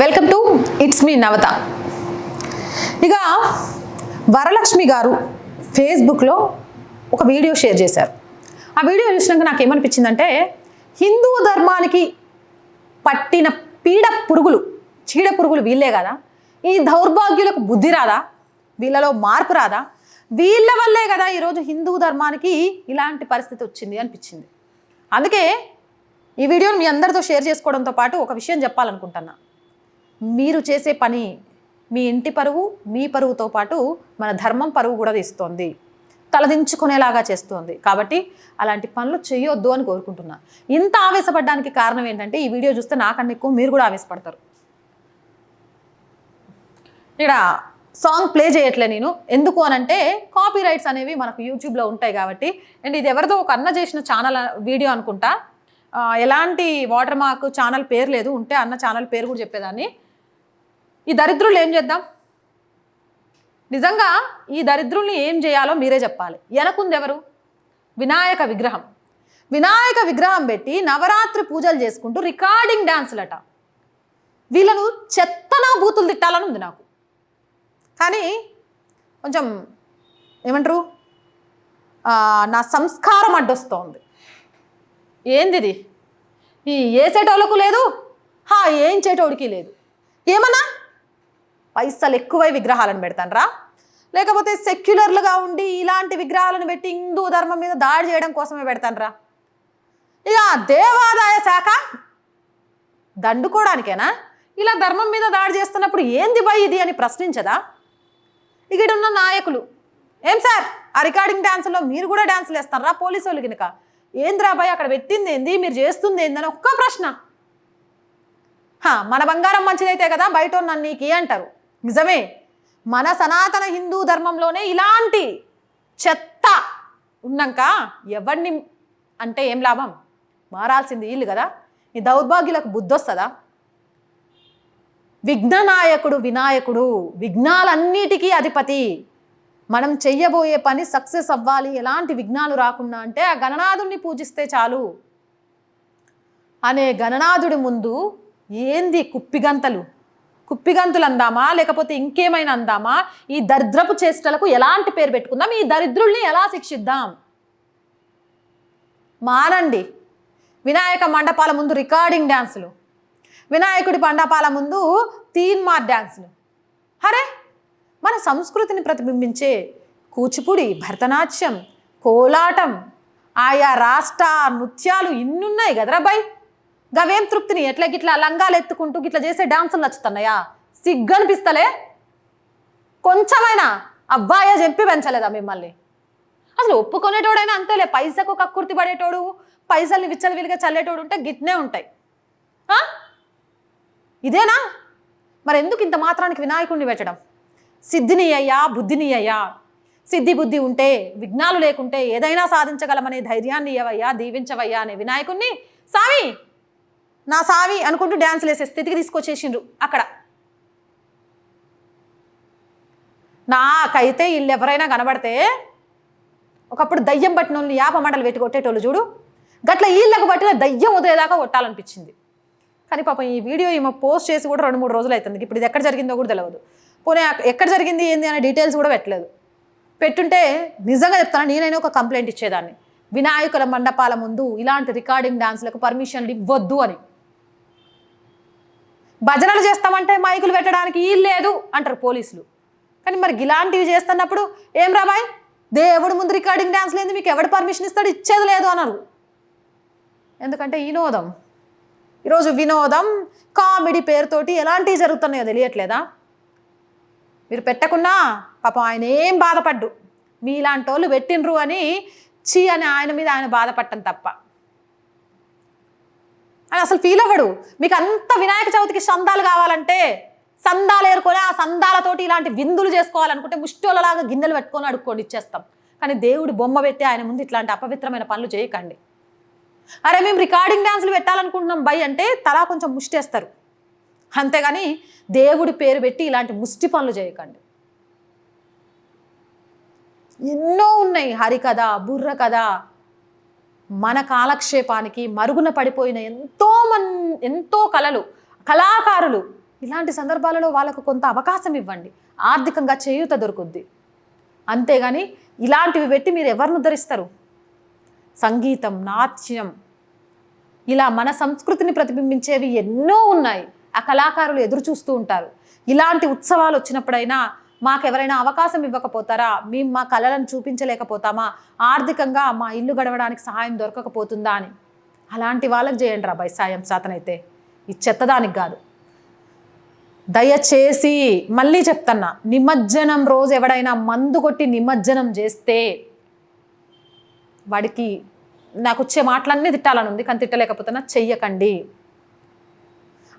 Welcome to it's me Navata ఇక వరలక్ష్మి గారు ఫేస్బుక్లో ఒక వీడియో షేర్ చేశారు. ఆ వీడియో చూసినాక నాకు ఏమనిపించిందంటే హిందూ ధర్మానికి పట్టిన పీడ పురుగులు చీడ పురుగులు వీళ్ళే కదా? ఈ దౌర్భాగ్యులకు బుద్ధి రాదా? వీళ్ళలో మార్పు రాదా? వీళ్ళ వల్లే కదా ఈరోజు హిందూ ధర్మానికి ఇలాంటి పరిస్థితి వచ్చింది అనిపించింది. అందుకే ఈ వీడియోని మీ అందరితో షేర్ చేసుకోవడంతో పాటు ఒక విషయం చెప్పాలనుకుంటున్నా. మీరు చేసే పని మీ ఇంటి పరువు మీ పరువుతో పాటు మన ధర్మం పరువు కూడా తీస్తోంది. తలదించుకునేలాగా చేస్తోంది. కాబట్టి అలాంటి పనులు చేయొద్దు అని కోరుకుంటున్నా. ఇంత ఆవేశపడడానికి కారణం ఏంటంటే ఈ వీడియో చూస్తే నాకన్నా ఎక్కువ మీరు కూడా ఆవేశపడతారు. ఇక్కడ సాంగ్ ప్లే చేయట్లే నేను. ఎందుకు అనంటే కాపీ రైట్స్ అనేవి మనకు యూట్యూబ్లో ఉంటాయి కాబట్టి. అండ్ ఇది ఎవరిదో ఒక అన్న చేసిన ఛానల్ వీడియో అనుకుంటా. ఎలాంటి వాటర్ మార్క్ ఛానల్ పేరు లేదు. ఉంటే అన్న ఛానల్ పేరు కూడా చెప్పేదాన్ని. ఈ దరిద్రులు ఏం చేద్దాం? నిజంగా ఈ దరిద్రుల్ని ఏం చేయాలో మీరే చెప్పాలి. వెనకుంది ఎవరు? వినాయక విగ్రహం. వినాయక విగ్రహం పెట్టి నవరాత్రి పూజలు చేసుకుంటూ రికార్డింగ్ డ్యాన్సులట వీళ్ళను చెత్తన బూతులు తిట్టాలని ఉంది నాకు. కానీ కొంచెం ఏమంటారు? నా సంస్కారం అడ్డొస్తోంది. ఏందిది? ఈ వేసేటోళ్ళకు లేదు హా ఏంచేటోడికి లేదు. ఏమన్నా? పైసలు ఎక్కువై విగ్రహాలను పెడతానరా. లేకపోతే సెక్యులర్లుగా ఉండి ఇలాంటి విగ్రహాలను పెట్టి హిందూ ధర్మం మీద దాడి చేయడం కోసమే పెడతానరా. ఇక దేవాదాయ శాఖ దండుకోవడానికేనా ఇలా ధర్మం మీద దాడి చేస్తున్నప్పుడు ఏంది బై ఇది అని ప్రశ్నించదా? ఇక్కడ ఉన్న నాయకులు ఏం సార్ ఆ రికార్డింగ్ డ్యాన్స్లో మీరు కూడా డ్యాన్సులు వేస్తారా పోలీసు వాళ్ళు కనుక ఏంద్రా బాయ్ అక్కడ పెట్టింది ఏంది? మీరు చేస్తుంది ఏందని ఒక్క ప్రశ్న. హా, మన బంగారం మంచిదైతే కదా బయట నన్ను నీకు అంటారు నిజమే. మన సనాతన హిందూ ధర్మంలోనే ఇలాంటి చెత్త ఉన్నాక ఎవరిని అంటే ఏం లాభం? మారాల్సింది వీళ్ళు కదా. ఈ దౌర్భాగ్యులకు బుద్ధి వస్తుందా విఘ్ననాయకుడు వినాయకుడు విఘ్నాలన్నిటికీ అధిపతి. మనం చెయ్యబోయే పని సక్సెస్ అవ్వాలి. ఎలాంటి విఘ్నాలు రాకుండా అంటే ఆ గణనాథుణ్ణి పూజిస్తే చాలు. అనే గణనాథుడి ముందు ఏంది కుప్పిగంతలు? కుప్పిగంతులు అందామా లేకపోతే ఇంకేమైనా అందామా? ఈ దరిద్రపు చేష్టలకు ఎలాంటి పేరు పెట్టుకుందాం? ఈ దరిద్రుల్ని ఎలా శిక్షిద్దాం? మానండి వినాయక మండపాల ముందు రికార్డింగ్ డ్యాన్సులు. వినాయకుడి మండపాల ముందు తీన్మార్ డ్యాన్సులు. అరే! మన సంస్కృతిని ప్రతిబింబించే కూచిపూడి భరతనాట్యం కోలాటం ఆయా రాష్ట్ర నృత్యాలు ఇన్నున్నాయి కదరా బాయ్ గవేం తృప్తిని? ఎట్లా గిట్లా లంగాలు ఎత్తుకుంటూ గిట్లా చేసే డాన్సులు నచ్చుతున్నాయా? సిగ్గనిపిస్తలే. కొంచెమైనా అబ్బాయే చెప్పి పెంచలేదా మిమ్మల్ని? అసలు ఒప్పుకునేటోడైనా అంతేలే. పైసకు కక్కుర్తి పడేటోడు పైసల్ని విచ్చలవిలిగా చల్లేటోడు ఉంటే గిట్నే ఉంటాయి. ఇదేనా? మరి ఎందుకు ఇంత మాత్రానికి వినాయకుడిని పెట్టడం? సిద్ధిని అయ్యా బుద్ధిని అయ్యా. సిద్ధి బుద్ధి ఉంటే విఘ్నాలు లేకుంటే ఏదైనా సాధించగలమనే ధైర్యాన్ని ఇవ్వయ్యా దీవించవయ్యా అనే వినాయకుణ్ణి. సామి నా సావి అనుకుంటూ డ్యాన్సులు వేసే స్థితికి తీసుకొచ్చేసిండ్రు అక్కడ. నాకైతే వీళ్ళు ఎవరైనా కనబడితే ఒకప్పుడు దయ్యం పట్టిన వాళ్ళు యాప మండలు పెట్టి కొట్టేటోళ్ళు చూడు. గట్ల వీళ్ళకు పట్టిన దయ్యం వదిలేదాకా కొట్టాలనిపించింది. కానీ పాపం ఈ వీడియో ఈమె పోస్ట్ చేసి కూడా రెండు మూడు రోజులు అవుతుంది. ఇప్పుడు ఇది ఎక్కడ జరిగిందో కూడా తెలియదు పోనీ ఎక్కడ జరిగింది ఏంది అనే డీటెయిల్స్ కూడా పెట్టలేదు. పెట్టుంటే నిజంగా చెప్తాను నేనైనా ఒక కంప్లైంట్ ఇచ్చేదాన్ని. వినాయకుల మండపాల ముందు ఇలాంటి రికార్డింగ్ డాన్స్లకు పర్మిషన్లు ఇవ్వద్దు అని. భజనలు చేస్తామంటే మైకులు పెట్టడానికి వీలు లేదు అంటారు పోలీసులు. కానీ మరి ఇలాంటివి చేస్తున్నప్పుడు ఏం రాబాయ్ దేవుడు ముందు రికార్డింగ్ డ్యాన్స్ లేదు మీకు ఎవడు పర్మిషన్ ఇస్తాడు? ఇచ్చేది లేదు అన్నారు. ఎందుకంటే వినోదం. ఈరోజు వినోదం కామెడీ పేరుతోటి ఎలాంటివి జరుగుతున్నాయో తెలియట్లేదా? మీరు పెట్టకున్నా పాపం ఆయన ఏం బాధపడ్డు. మీలాంటి వాళ్ళు పెట్టిండ్రు అని చీ అని ఆయన మీద ఆయన బాధపడటం తప్ప. అని అసలు ఫీల్ అవ్వడు. మీకు అంత వినాయక చవితికి సందాలు కావాలంటే సందాలు ఏరుకొని ఆ సందాలతోటి ఇలాంటి విందులు చేసుకోవాలనుకుంటే ముష్టోళ్ళలాగా గిన్నెలు పెట్టుకొని అడుక్కొని ఇచ్చేస్తాం. కానీ దేవుడు బొమ్మ పెట్టి ఆయన ముందు ఇట్లాంటి అపవిత్రమైన పనులు చేయకండి. అరే మేము రికార్డింగ్ డ్యాన్సులు పెట్టాలనుకుంటున్నాం బై అంటే తలా కొంచెం ముష్టేస్తారు అంతేగాని దేవుడి పేరు పెట్టి ఇలాంటి ముష్టి పనులు చేయకండి. ఎన్నో ఉన్నాయి. హరికథ బుర్ర కథ మన కాలక్షేపానికి మరుగున పడిపోయిన ఎంతో మన్ ఎంతో కళలు కళాకారులు ఇలాంటి సందర్భాలలో వాళ్ళకు కొంత అవకాశం ఇవ్వండి. ఆర్థికంగా చేయూత దొరుకుద్ది. అంతేగాని ఇలాంటివి పెట్టి మీరు ఎవరిని ఉద్ధరిస్తారు? సంగీతం నాట్యం. ఇలా మన సంస్కృతిని ప్రతిబింబించేవి ఎన్నో ఉన్నాయి. ఆ కళాకారులు ఎదురు చూస్తూ ఉంటారు. ఇలాంటి ఉత్సవాలు వచ్చినప్పుడైనా మాకు ఎవరైనా అవకాశం ఇవ్వకపోతారా? మేము మా కళలను చూపించలేకపోతామా? ఆర్థికంగా మా ఇల్లు గడవడానికి సహాయం దొరకకపోతుందా అని. అలాంటి వాళ్ళకి చేయండి రా సాయం సాతనైతే. ఈ చెత్తదానికి కాదు. దయచేసి మళ్ళీ చెప్తున్నా నిమజ్జనం రోజు ఎవడైనా మందు కొట్టి నిమజ్జనం చేస్తే వాడికి నాకు వచ్చే మాటలన్నీ తిట్టాలని ఉంది కానీ తిట్టలేకపోతున్నా చెయ్యకండి.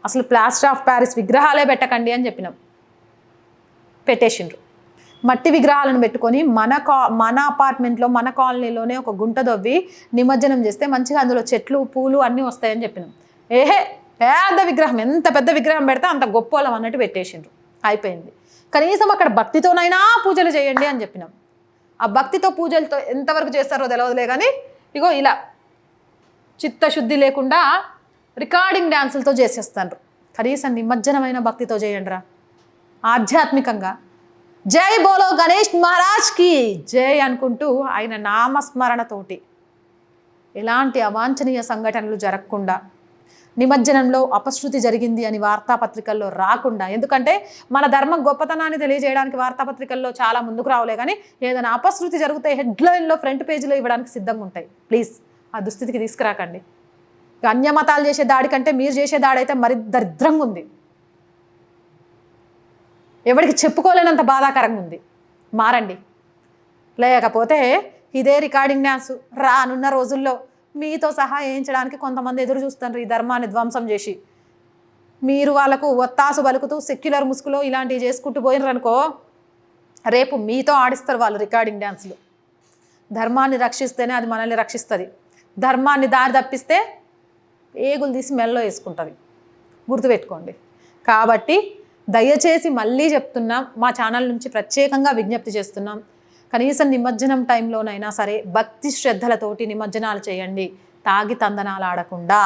అసలు ప్లాస్టర్ ఆఫ్ ప్యారిస్ విగ్రహాలే పెట్టకండి అని చెప్పినాం. పెట్టేసిండ్రు. మట్టి విగ్రహాలను పెట్టుకొని మన కా మన అపార్ట్మెంట్లో మన కాలనీలోనే ఒక గుంట దవ్వి నిమజ్జనం చేస్తే మంచిగా అందులో చెట్లు పూలు అన్నీ వస్తాయని చెప్పినాం. ఏహే పెద్ద విగ్రహం ఎంత పెద్ద విగ్రహం పెడితే అంత గొప్పోలం అన్నట్టు పెట్టేసిండ్రు. అయిపోయింది. కనీసం అక్కడ భక్తితోనైనా పూజలు చేయండి అని చెప్పినాం. ఆ భక్తితో పూజలతో ఎంతవరకు చేస్తారో తెలియదులే కానీ ఇగో ఇలా చిత్తశుద్ధి లేకుండా రికార్డింగ్ డ్యాన్సులతో చేసేస్తాను కనీసం నిమజ్జనమైన భక్తితో చేయండి రా ఆధ్యాత్మికంగా. జై బోలో గణేష్ మహారాజ్కి జై అనుకుంటూ ఆయన నామస్మరణతోటి ఎలాంటి అవాంఛనీయ సంఘటనలు జరగకుండా నిమజ్జనంలో అపశృతి జరిగింది అని వార్తాపత్రికల్లో రాకుండా ఎందుకంటే మన ధర్మం గొప్పతనాన్ని తెలియజేయడానికి వార్తాపత్రికల్లో చాలా ముందుకు రావలే కానీ ఏదైనా అపశృతి జరిగితే హెడ్లైన్లో ఫ్రంట్ పేజీలో ఇవ్వడానికి సిద్ధంగా ఉంటాయి. ప్లీజ్ ఆ దుస్థితికి తీసుకురాకండి. అన్యమతాలు చేసే దాడి కంటే మీరు చేసే దాడి అయితే మరి దరిద్రంగా ఉంది. ఎవరికి చెప్పుకోలేనంత బాధాకరంగా ఉంది. మారండి. లేకపోతే ఇదే రికార్డింగ్ డ్యాన్స్ రానున్న రోజుల్లో మీతో సహా వేయించడానికి కొంతమంది ఎదురు చూస్తారు ఈ ధర్మాన్ని ధ్వంసం చేసి. మీరు వాళ్ళకు ఒత్తాసు బలుకుతూ సెక్యులర్ ముసుగులో ఇలాంటివి చేసుకుంటూ పోయినరనుకో అనుకో రేపు మీతో ఆడిస్తారు వాళ్ళు రికార్డింగ్ డ్యాన్సులు. ధర్మాన్ని రక్షిస్తేనే అది మనల్ని రక్షిస్తుంది. ధర్మాన్ని దారి తప్పిస్తే ఏగులు తీసి మెల్లో వేసుకుంటుంది. గుర్తుపెట్టుకోండి. కాబట్టి దయచేసి మళ్ళీ చెప్తున్నాం మా ఛానల్ నుంచి ప్రత్యేకంగా విజ్ఞప్తి చేస్తున్నాం. కనీసం నిమజ్జనం టైంలోనైనా సరే భక్తి శ్రద్ధలతోటి నిమజ్జనాలు చేయండి. తాగి తందనాలు ఆడకుండా.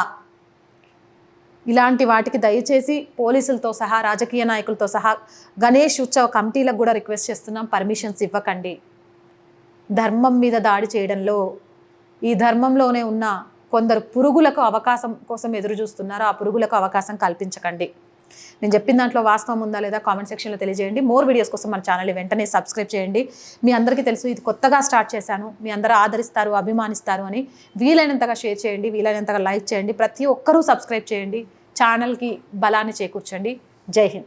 ఇలాంటి వాటికి దయచేసి పోలీసులతో సహా రాజకీయ నాయకులతో సహా గణేష్ ఉత్సవ కమిటీలకు కూడా రిక్వెస్ట్ చేస్తున్నాం. పర్మిషన్స్ ఇవ్వకండి. ధర్మం మీద దాడి చేయడంలో ఈ ధర్మంలోనే ఉన్న కొందరు పురుగులకు అవకాశం కోసం ఎదురు చూస్తున్నారు ఆ పురుగులకు అవకాశం కల్పించకండి. నేను చెప్పిన దాంట్లో వాస్తవం ఉందా లేదా కామెంట్ సెక్షన్లో తెలియజేయండి. మోర్ వీడియోస్ కోసం మన ఛానల్ వెంటనే సబ్స్క్రైబ్ చేయండి. మీ అందరికీ తెలుసు ఇది కొత్తగా స్టార్ట్ చేశాను. మీ అందరూ ఆదరిస్తారు అభిమానిస్తారు అని వీలైనంతగా షేర్ చేయండి వీలైనంతగా లైక్ చేయండి. ప్రతి ఒక్కరూ సబ్స్క్రైబ్ చేయండి. ఛానల్కి బలాన్ని చేకూర్చండి. జై హింద్.